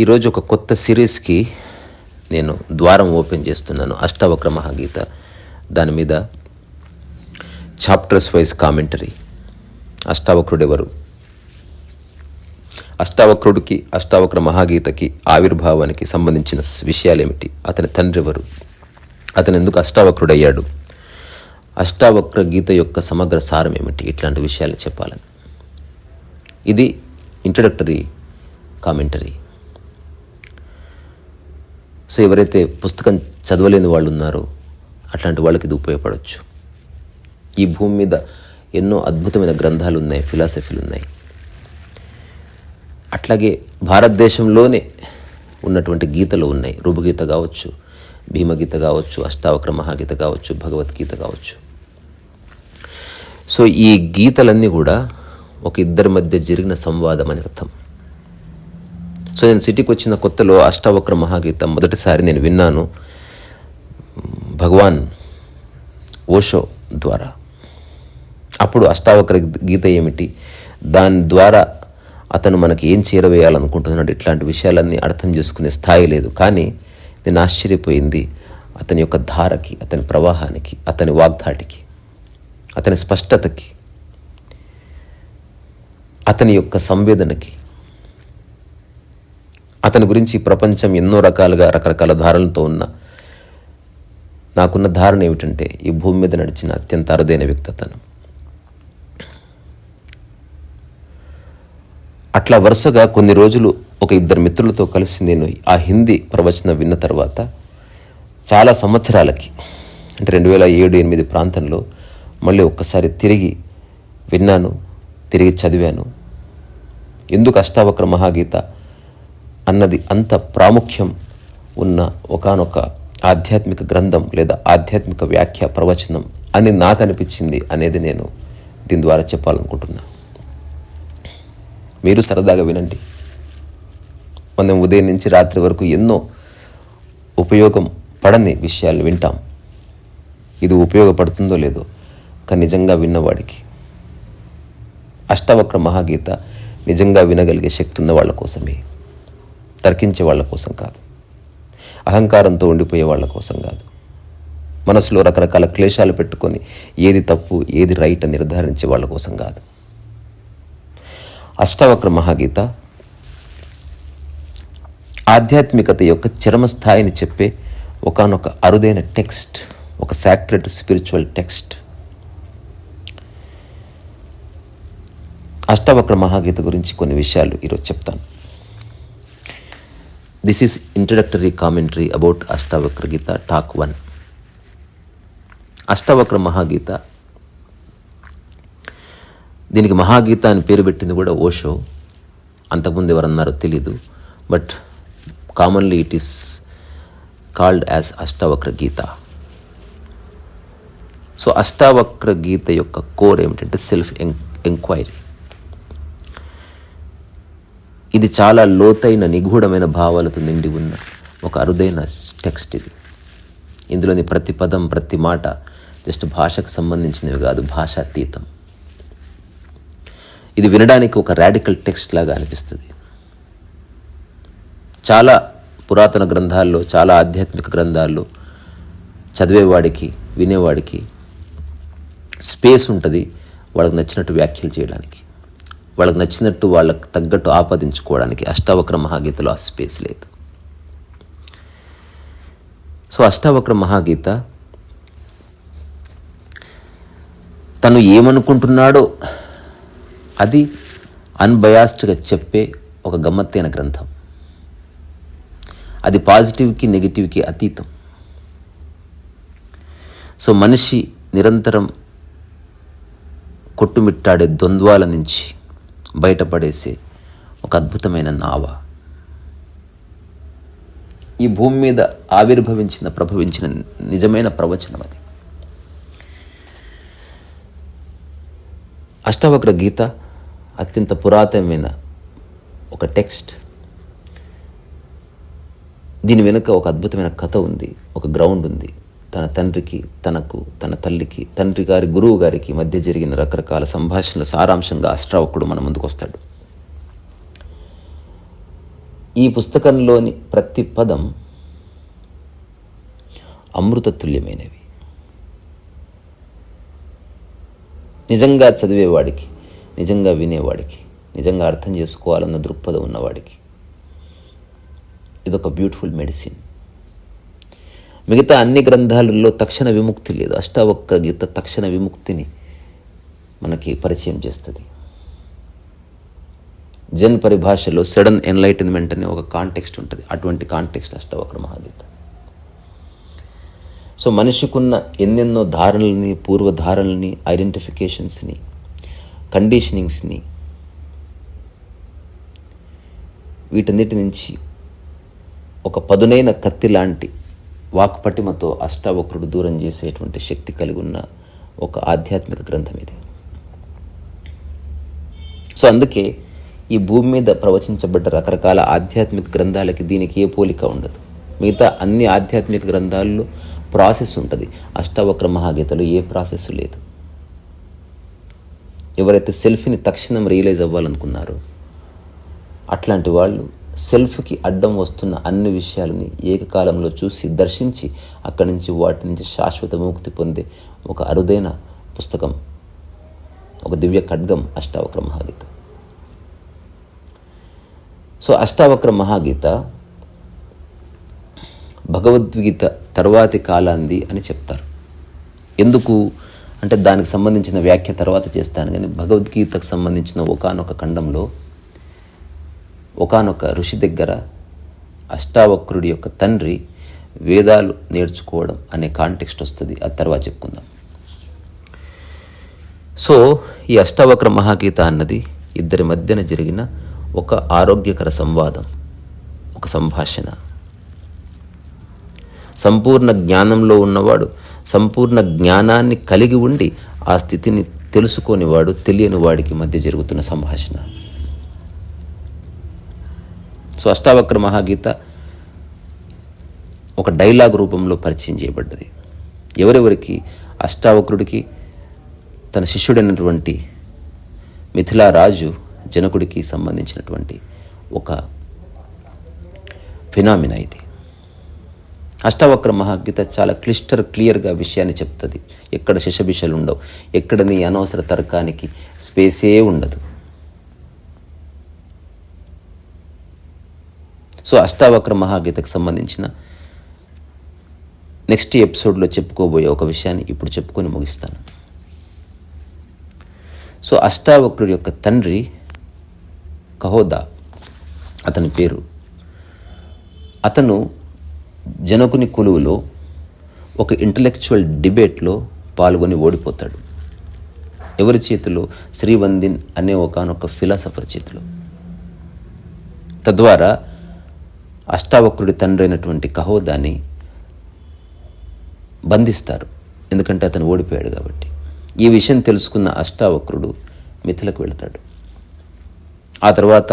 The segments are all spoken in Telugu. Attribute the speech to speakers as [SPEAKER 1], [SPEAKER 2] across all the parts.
[SPEAKER 1] ఈరోజు ఒక కొత్త సిరీస్కి నేను ద్వారం ఓపెన్ చేస్తున్నాను. అష్టావక్ర మహాగీత దాని మీద చాప్టర్స్ వైజ్ కామెంటరీ. అష్టావక్రుడు ఎవరు అష్టావక్రుడికి అష్టావక్ర మహాగీతకి ఆవిర్భావానికి సంబంధించిన విషయాలు ఏమిటి అతని తండ్రి ఎవరు అతను ఎందుకు అష్టావక్రుడయ్యాడు? అష్టావక్ర గీత యొక్క సమగ్ర సారం ఏమిటి? ఇట్లాంటి విషయాలు చెప్పాలని. ఇది ఇంట్రడక్టరీ కామెంటరీ సో ఎవరైతే పుస్తకం చదవలేని వాళ్ళు ఉన్నారో అట్లాంటి వాళ్ళకి ఇది ఉపయోగపడవచ్చు ఈ భూమి మీద ఎన్నో అద్భుతమైన గ్రంథాలు ఉన్నాయి ఫిలాసఫీలు ఉన్నాయి. అట్లాగే భారతదేశంలోనే ఉన్నటువంటి గీతలు ఉన్నాయి. రుభుగీత కావచ్చు భీమగీత కావచ్చు అష్టావక్ర మహాగీత కావచ్చు భగవద్గీత కావచ్చు. సో ఈ గీతలన్నీ కూడా ఒక ఇద్దరి మధ్య జరిగిన సంవాదం అని అర్థం. సో నేను సిటీకి వచ్చిన కొత్తలో అష్టావక్ర మహాగీత మొదటిసారి నేను విన్నాను భగవాన్ ఓషో ద్వారా. అప్పుడు అష్టావక్ర గీత ఏమిటి? దాని ద్వారా అతను మనకి ఏం చేరవేయాలనుకుంటున్నాడు? ఇట్లాంటి విషయాలన్నీ అర్థం చేసుకునే స్థాయి లేదు. కానీ నేను ఆశ్చర్యపోయింది అతని యొక్క ధారకి అతని ప్రవాహానికి అతని వాగ్ధాటికి అతని స్పష్టతకి అతని యొక్క సంవేదనకి అతని గురించి ప్రపంచం ఎన్నో రకాలుగా రకరకాల ధారణలతో ఉన్న నాకున్న ధారణ ఏమిటంటే ఈ భూమి మీద నడిచిన అత్యంత అరుదైన వ్యక్తి అతను అట్లా వరుసగా కొన్ని రోజులు ఒక ఇద్దరు మిత్రులతో కలిసి నేను ఆ హిందీ ప్రవచనం విన్న తర్వాత చాలా సంవత్సరాలకి అంటే రెండు వేల ఏడు ఎనిమిది ప్రాంతంలో మళ్ళీ ఒక్కసారి తిరిగి విన్నాను తిరిగి చదివాను. ఎందుకు అష్టావక్ర మహాగీత అన్నది అంత ప్రాముఖ్యం ఉన్న ఒకానొక ఆధ్యాత్మిక గ్రంథం లేదా ఆధ్యాత్మిక వ్యాఖ్య ప్రవచనం అని నాకు అనిపించింది అనేది నేను దీని ద్వారా చెప్పాలనుకుంటున్నా. మీరు సరదాగా వినండి. మనం ఉదయం నుంచి రాత్రి వరకు ఎన్నో ఉపయోగం పడని విషయాలు వింటాం. ఇది ఉపయోగపడుతుందో లేదో నిజంగా విన్నవాడికి. అష్టవక్ర మహాగీత నిజంగా వినగలిగే శక్తి ఉన్న వాళ్ళ కోసమే. తర్కించే వాళ్ళ కోసం కాదు. అహంకారంతో ఉండిపోయే వాళ్ళ కోసం కాదు. మనసులో రకరకాల క్లేశాలు పెట్టుకొని ఏది తప్పు ఏది రైట్ అని నిర్ధారించే వాళ్ళ కోసం కాదు. అష్టవక్ర మహాగీత ఆధ్యాత్మికత యొక్క చరమస్థాయిని చెప్పే ఒకనొక అరుదైన టెక్స్ట్ ఒక sacred spiritual text Ashtavakra Mahagita గురించి కొన్ని విషయాలు ఈరోజు చెప్తాను. This is introductory commentary about Ashtavakra Gita talk one. Ashtavakra Mahagita. దీనికి మహాగీత అని పేరు పెట్టింది కూడా ఓషో. అంతకుముందు ఎవరన్నారో తెలీదు. But commonly it is called as Ashtavakra Gita. So Ashtavakra Gita యొక్క కోర్ ఏమిటంటే సెల్ఫ్ ఎంక్వైరీ ఇది చాలా లోతైన నిగూఢమైన భావాలతో నిండి ఉన్న ఒక అరుదైన టెక్స్ట్ ఇది. ఇందులోని ప్రతి పదం ప్రతి మాట జస్ట్ భాషకు సంబంధించినవి కాదు భాషాతీతం ఇది వినడానికి ఒక రాడికల్ టెక్స్ట్ లాగా అనిపిస్తుంది. చాలా పురాతన గ్రంథాల్లో చాలా ఆధ్యాత్మిక గ్రంథాల్లో చదివేవాడికి వినేవాడికి స్పేస్ ఉంటుంది వాళ్ళకి నచ్చినట్టు వ్యాఖ్యలు చేయడానికి. వాళ్ళకి నచ్చినట్టు వాళ్ళకి తగ్గట్టు ఆపాదించుకోవడానికి అష్టావక్ర మహాగీతలో ఆ స్పేస్ లేదు. సో అష్టావక్ర మహాగీత తను ఏమనుకుంటున్నాడో అది అన్బయాస్డ్గా చెప్పే ఒక గమ్మత్తైన గ్రంథం. అది పాజిటివ్కి నెగిటివ్కి అతీతం. సో మనిషి నిరంతరం కొట్టుమిట్టాడే ద్వంద్వాల నుంచి బయటపడేసే ఒక అద్భుతమైన నావ. ఈ భూమి మీద ఆవిర్భవించిన ప్రభవించిన నిజమైన ప్రవచనం అది. అష్టవక్ర గీత అత్యంత పురాతనమైన ఒక టెక్స్ట్. దీని వెనుక ఒక అద్భుతమైన కథ ఉంది ఒక గ్రౌండ్ ఉంది. తన తండ్రికి తనకు తన తల్లికి తండ్రి గారి గురువు గారికి మధ్య జరిగిన రకరకాల సంభాషణల సారాంశంగా అష్టావకుడు మన ముందుకు వస్తాడు. ఈ పుస్తకంలోని ప్రతి పదం అమృతతుల్యమైనవి. నిజంగా చదివేవాడికి నిజంగా వినేవాడికి నిజంగా అర్థం చేసుకోవాలన్న దృక్పథం ఉన్నవాడికి ఇదొక బ్యూటిఫుల్ మెడిసిన్. మిగతా అన్ని గ్రంథాలలో తక్షణ విముక్తి లేదు. అష్టావక్ర గీత తక్షణ విముక్తిని మనకి పరిచయం చేస్తుంది. జన్ పరిభాషలో సడన్ ఎన్లైటన్మెంట్ అనే ఒక కాంటెక్స్ట్ ఉంటుంది. అటువంటి కాంటెక్స్ట్ అష్టవక్ర మహాగీత. సో మనిషికున్న ఎన్నెన్నో ధారణల్ని పూర్వధారణల్ని ఐడెంటిఫికేషన్స్ని కండిషనింగ్స్ని వీటన్నిటి నుంచి ఒక పదునైన కత్తి లాంటి వాక్పటిమతో అష్టావక్రుడు దూరం చేసేటువంటి శక్తి కలిగి ఉన్న ఒక ఆధ్యాత్మిక గ్రంథం ఇది. సో అందుకే ఈ భూమి మీద ప్రవచించబడ్డ రకరకాల ఆధ్యాత్మిక గ్రంథాలకి దీనికి ఏ పోలిక ఉండదు. మిగతా అన్ని ఆధ్యాత్మిక గ్రంథాల్లో ప్రాసెస్ ఉంటుంది. అష్టావక్ర మహాగీతలో ఏ ప్రాసెస్ లేదు. ఎవరైతే సెల్ఫీని తక్షణం రియలైజ్ అవ్వాలనుకున్నారో అట్లాంటి వాళ్ళు సెల్ఫ్కి అడ్డం వస్తున్న అన్ని విషయాలని ఏకకాలంలో చూసి దర్శించి అక్కడి నుంచి వాటి నుంచి శాశ్వత ముక్తి పొందే ఒక అరుదైన పుస్తకం. ఒక దివ్య ఖడ్గం అష్టావక్ర మహాగీత. సో అష్టావక్ర మహాగీత భగవద్గీత తర్వాతి కాలాంది అని చెప్తారు. ఎందుకు? అంటే దానికి సంబంధించిన వ్యాఖ్య తర్వాత చేస్తాను కానీ భగవద్గీతకు సంబంధించిన ఒకానొక ఖండంలో ఒకానొక ఋషి దగ్గర అష్టావక్రుడి యొక్క తండ్రి వేదాలు నేర్చుకోవడం అనే కాంటెక్స్ట్ వస్తుంది. ఆ తర్వాత చెప్పుకుందాం. సో ఈ అష్టావక్ర మహాగీత అన్నది ఇద్దరి మధ్యన జరిగిన ఒక ఆరోగ్యకర సంవాదం ఒక సంభాషణ. సంపూర్ణ జ్ఞానంలో ఉన్నవాడు సంపూర్ణ జ్ఞానాన్ని కలిగి ఉండి ఆ స్థితిని తెలుసుకోనివాడు తెలియని వాడికి మధ్య జరుగుతున్న సంభాషణ. సో అష్టావక్ర మహాగీత ఒక డైలాగ్ రూపంలో పరిచయం చేయబడ్డది. ఎవరెవరికి? అష్టావక్రుడికి తన శిష్యుడైనటువంటి మిథిలా రాజు జనకుడికి సంబంధించినటువంటి ఒక ఫినామినా ఇది. అష్టావక్ర మహాగీత చాలా క్లిస్టర్ క్లియర్గా విషయాన్ని చెప్తుంది. ఎక్కడ శిషభిషలు ఉండవు ఎక్కడ నీ అనవసర తర్కానికి స్పేసే ఉండదు. సో అష్టావక్ర మహాగీతకు సంబంధించిన నెక్స్ట్ ఎపిసోడ్లో చెప్పుకోబోయే ఒక విషయాన్ని ఇప్పుడు చెప్పుకొని ముగిస్తాను. సో అష్టావక్రుడి యొక్క తండ్రి కహోదా అతని పేరు. అతను జనకుని కొలువులో ఒక ఇంటలెక్చువల్ డిబేట్లో పాల్గొని ఓడిపోతాడు. ఎవరి చేతిలో? శ్రీవందిన్ అనే ఒకనొక ఫిలాసఫర్ చేతిలో. తద్వారా అష్టావక్రుడి తండ్రి అయినటువంటి కహోదాన్ని బంధిస్తారు. ఎందుకంటే అతను ఓడిపోయాడు కాబట్టి. ఈ విషయం తెలుసుకున్న అష్టావక్రుడు మిథిలకు వెళ్తాడు. ఆ తర్వాత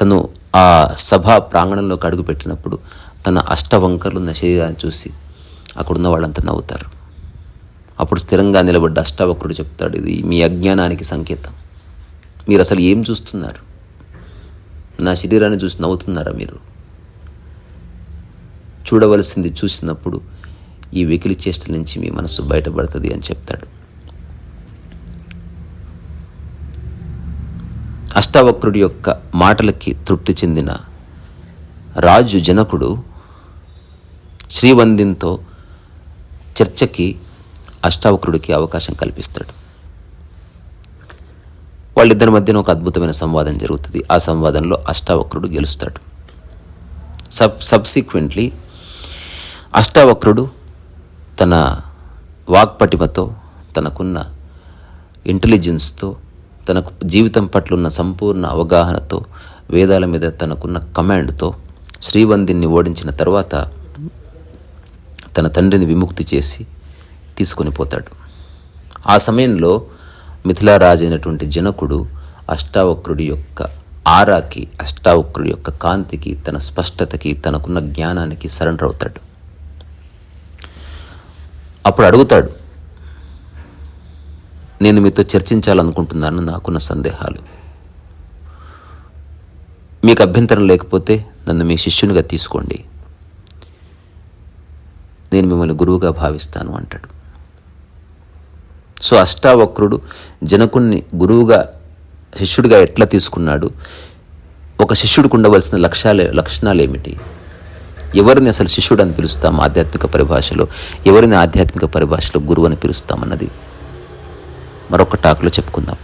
[SPEAKER 1] తను ఆ సభా ప్రాంగణంలోకి అడుగుపెట్టినప్పుడు తన అష్టవంకర్లు ఉన్న శరీరాన్ని చూసి అక్కడున్న వాళ్ళంతా నవ్వుతారు. అప్పుడు స్థిరంగా నిలబడ్డ అష్టావక్రుడు చెప్తాడు ఇది మీ అజ్ఞానానికి సంకేతం. మీరు అసలు ఏం చూస్తున్నారు? నా శరీరాన్ని చూసి నవ్వుతున్నారా మీరు? చూడవలసింది చూసినప్పుడు ఈ వెకిలి చేష్టల నుంచి మీ మనసు బయటపడుతుంది అని చెప్తాడు. అష్టావక్రుడి యొక్క మాటలకి తృప్తి చెందిన రాజు జనకుడు శ్రీవందింతో చర్చకి అష్టావక్రుడికి అవకాశం కల్పిస్తాడు. వాళ్ళిద్దరి మధ్యన ఒక అద్భుతమైన సంవాదం జరుగుతుంది. ఆ సంవాదంలో అష్టావక్రుడు గెలుస్తాడు. సబ్ సబ్సిక్వెంట్లీ అష్టావక్రుడు తన వాక్పటిమతో తనకున్న ఇంటెలిజెన్స్తో తనకు జీవితం పట్ల ఉన్న సంపూర్ణ అవగాహనతో వేదాల మీద తనకున్న కమాండ్తో శ్రీవందిని ఓడించిన తర్వాత తన తండ్రిని విముక్తి చేసి తీసుకొని పోతాడు. ఆ సమయంలో మిథిలారాజు అయినటువంటి జనకుడు అష్టావక్రుడి యొక్క ఆరాకి అష్టావక్రుడి యొక్క కాంతికి తన స్పష్టతకి తనకున్న జ్ఞానానికి సరెండర్ అవుతాడు అప్పుడు అడుగుతాడు నేను మీతో చర్చించాలనుకుంటున్నాను నాకున్న సందేహాలు. మీకు అభ్యంతరం లేకపోతే నన్ను మీ శిష్యునిగా తీసుకోండి. నేను మిమ్మల్ని గురువుగా భావిస్తాను అంటాడు. సో అష్టావక్రుడు జనకుణ్ణి గురువుగా శిష్యుడిగా ఎట్లా తీసుకున్నాడు? ఒక శిష్యుడికి ఉండవలసిన లక్ష్యాలు లక్షణాలు ఏమిటి ఎవరిని అసలు శిష్యుడు అని పిలుస్తాం ఆధ్యాత్మిక పరిభాషలో? ఎవరిని ఆధ్యాత్మిక పరిభాషలో గురువు అని పిలుస్తామన్నది మరొక టాక్లో చెప్పుకుందాం.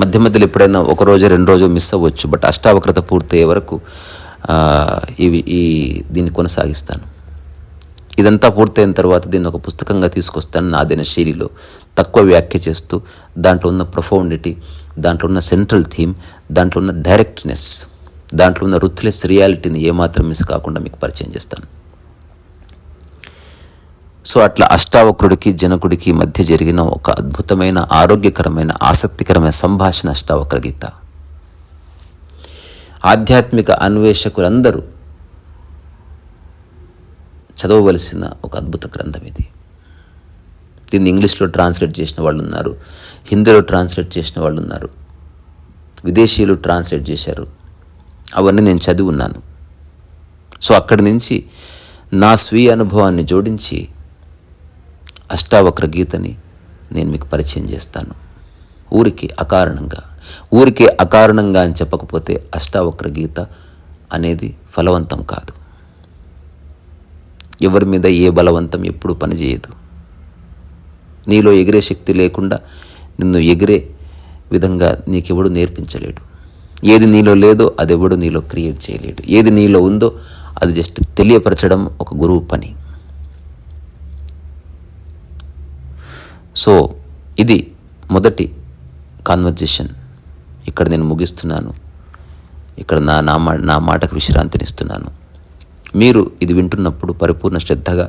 [SPEAKER 1] మధ్య మధ్యలో ఎప్పుడైనా ఒక రోజు రెండు రోజు మిస్ అవ్వచ్చు బట్ అష్టావక్రత పూర్తయ్యే వరకు ఇవి ఈ దీన్ని కొనసాగిస్తాను. ఇదంతా పూర్తయిన తర్వాత దీన్ని ఒక పుస్తకంగా తీసుకొస్తాను నాదైన శైలిలో. తక్కువ వ్యాఖ్య చేస్తూ దాంట్లో ఉన్న ప్రొఫౌండిటీ దాంట్లో ఉన్న సెంట్రల్ థీమ్ దాంట్లో ఉన్న డైరెక్ట్నెస్. దాంట్లో ఉన్న రుత్లెస్ రియాలిటీని ఏమాత్రం మిస్ కాకుండా మీకు పరిచయం చేస్తాను. సో అట్లా అష్టావక్రుడికి జనకుడికి మధ్య జరిగిన ఒక అద్భుతమైన ఆరోగ్యకరమైన ఆసక్తికరమైన సంభాషణ అష్టావక్ర గీత. ఆధ్యాత్మిక అన్వేషకులందరూ చదవవలసిన ఒక అద్భుత గ్రంథం ఇది. దీన్ని ఇంగ్లీష్లో ట్రాన్స్లేట్ చేసిన వాళ్ళు ఉన్నారు హిందీలో ట్రాన్స్లేట్ చేసిన వాళ్ళు ఉన్నారు విదేశీయులు ట్రాన్స్లేట్ చేశారు. అవన్నీ నేను చదివి ఉన్నాను సో అక్కడి నుంచి నా స్వీయ అనుభవాన్ని జోడించి అష్టావక్ర గీతని నేను మీకు పరిచయం చేస్తాను. ఊరికి అకారణంగా ఊరికే అకారణంగా అని చెప్పకపోతే అష్టావక్ర గీత అనేది ఫలవంతం కాదు. ఎవరి మీద ఏ బలవంతం ఎప్పుడు పనిచేయదు. నీలో ఎగిరే శక్తి లేకుండా నిన్ను ఎగిరే విధంగా నీకెవడు నేర్పించలేడు. ఏది నీలో లేదో అది ఎవడు నీలో క్రియేట్ చేయలేడు. ఏది నీలో ఉందో అది జస్ట్ తెలియపరచడం ఒక గురువు పని. సో ఇది మొదటి కాన్వర్జేషన్ ఇక్కడ నేను ముగిస్తున్నాను. ఇక్కడ నా నా మా నా మాటకు విశ్రాంతినిస్తున్నాను మీరు ఇది వింటున్నప్పుడు పరిపూర్ణ శ్రద్ధగా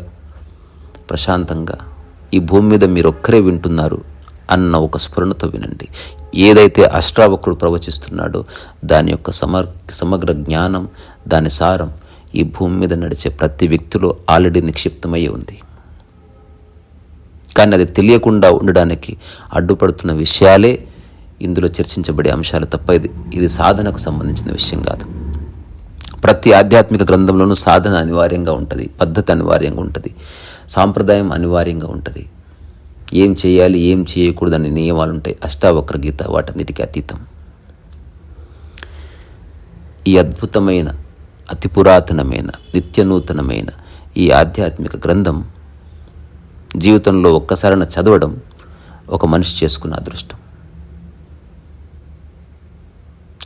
[SPEAKER 1] ప్రశాంతంగా ఈ భూమి మీద మీరు ఒక్కరే వింటున్నారు. అన్న ఒక స్ఫురణతో వినండి. ఏదైతే అష్టావకుడు ప్రవచిస్తున్నాడో దాని యొక్క సమర్ సమగ్ర జ్ఞానం దాని సారం ఈ భూమి మీద నడిచే ప్రతి వ్యక్తిలో ఆల్రెడీ నిక్షిప్తమయ్యే ఉంది. కానీ అది తెలియకుండా ఉండడానికి అడ్డుపడుతున్న విషయాలే ఇందులో చర్చించబడే అంశాలు తప్ప ఇది ఇది సాధనకు సంబంధించిన విషయం కాదు. ప్రతి ఆధ్యాత్మిక గ్రంథంలోనూ సాధన అనివార్యంగా ఉంటుంది పద్ధతి అనివార్యంగా ఉంటుంది సాంప్రదాయం అనివార్యంగా ఉంటుంది. ఏం చేయాలి ఏం చేయకూడదు అనే నియమాలు ఉంటాయి. అష్టావక్ర గీత వాటన్నిటికీ అతీతం. ఈ అద్భుతమైన అతి పురాతనమైన నిత్యనూతనమైన ఈ ఆధ్యాత్మిక గ్రంథం జీవితంలో ఒక్కసారిన చదవడం ఒక మనిషి చేసుకున్న అదృష్టం.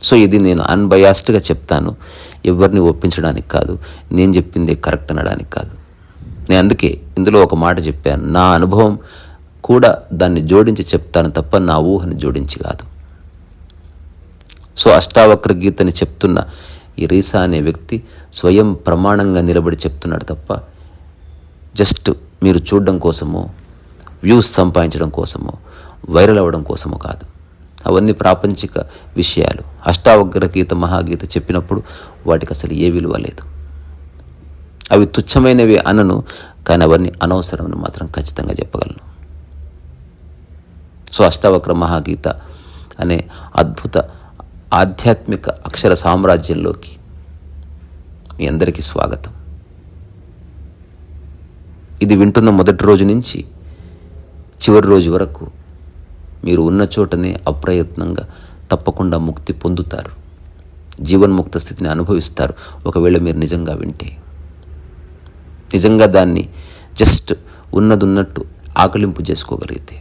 [SPEAKER 1] సో ఇది నేను అన్బయాస్డ్గా చెప్తాను. ఎవరిని ఒప్పించడానికి కాదు నేను చెప్పింది కరెక్ట్ అనడానికి కాదు. నేను అందుకే ఇందులో ఒక మాట చెప్పాను. నా అనుభవం కూడా దాన్ని జోడించి చెప్తాను తప్ప నా ఊహని జోడించి కాదు. సో అష్టావక్ర గీతని చెప్తున్న ఈ రీసా అనే వ్యక్తి స్వయం ప్రమాణంగా నిలబడి చెప్తున్నాడు తప్ప జస్ట్ మీరు చూడడం కోసమో వ్యూస్ సంపాదించడం కోసమో వైరల్ అవ్వడం కోసమో కాదు. అవన్నీ ప్రాపంచిక విషయాలు. అష్టావగ్ర గీత మహాగీత చెప్పినప్పుడు వాటికి అసలు ఏ విలువ లేదు. అవి తుచ్చమైనవి అనను కానీ అవన్నీ అనవసరమని మాత్రం ఖచ్చితంగా చెప్పగలను. సో అష్టావక్ర మహాగీత అనే అద్భుత ఆధ్యాత్మిక అక్షర సామ్రాజ్యంలోకి మీ అందరికీ స్వాగతం. ఇది వింటున్న మొదటి రోజు నుంచి చివరి రోజు వరకు మీరు ఉన్న చోటనే అప్రయత్నంగా తప్పకుండా ముక్తి పొందుతారు. జీవన్ముక్త స్థితిని అనుభవిస్తారు. ఒకవేళ మీరు నిజంగా వింటే నిజంగా దాన్ని జస్ట్ ఉన్నదున్నట్టు ఆకలింపు చేసుకోగలిగితే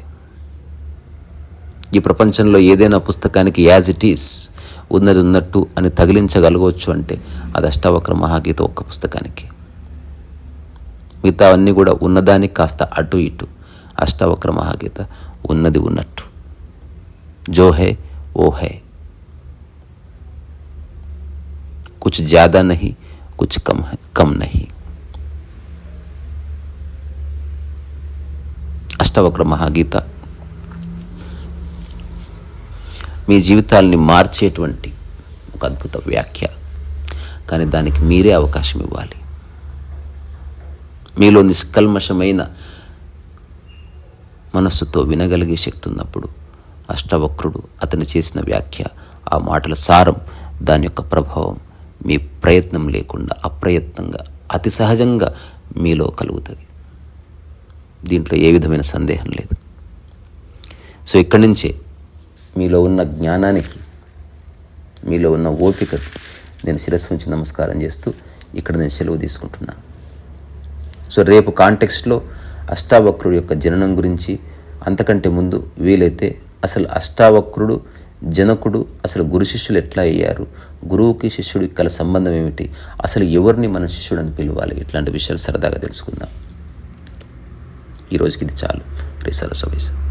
[SPEAKER 1] ఈ ప్రపంచంలో ఏదైనా పుస్తకానికి యాజ్ ఇట్ ఈస్ ఉన్నది ఉన్నట్టు అని తగిలించగలగవచ్చు అంటే అది అష్టావక్ర మహాగీత ఒక్క పుస్తకానికి మిగతా అన్నీ కూడా ఉన్నదానికి కాస్త అటు ఇటు అష్టావక్ర మహాగీత ఉన్నది ఉన్నట్టు జో హై ఓ హై कुछ ज़्यादा नहीं कुछ कम है कम नहीं అష్టవక్ర మహాగీత మీ జీవితాల్ని మార్చేటువంటి ఒక అద్భుత వ్యాఖ్య కానీ దానికి మీరే అవకాశం ఇవ్వాలి. మీలో నిష్కల్మషమైన మనస్సుతో వినగలిగే శక్తి ఉన్నప్పుడు అష్టవక్రుడు అతను చేసిన వ్యాఖ్య ఆ మాటల సారం దాని యొక్క ప్రభావం మీ ప్రయత్నం లేకుండా అప్రయత్నంగా అతి సహజంగా మీలో కలుగుతుంది. దీంట్లో ఏ విధమైన సందేహం లేదు. సో ఇక్కడి నుంచే మీలో ఉన్న జ్ఞానానికి మీలో ఉన్న ఓపికకి నేను శిరస్సు ఉంచి నమస్కారం చేస్తూ ఇక్కడ నేను సెలవు తీసుకుంటున్నాను. సో రేపు కాంటెక్స్ట్లో అష్టావక్రుడు యొక్క జననం గురించి అంతకంటే ముందు వీలైతే అసలు అష్టావక్రుడు జనకుడు అసలు గురు శిష్యులు ఎట్లా అయ్యారు? గురువుకి శిష్యుడికి గల సంబంధం ఏమిటి? అసలు ఎవరిని మనం శిష్యుడని పిలవాలి? ఇట్లాంటి విషయాలు సరదాగా తెలుసుకుందాం. ఈ రోజుకి ఇది చాలు. రిసల సొబేసా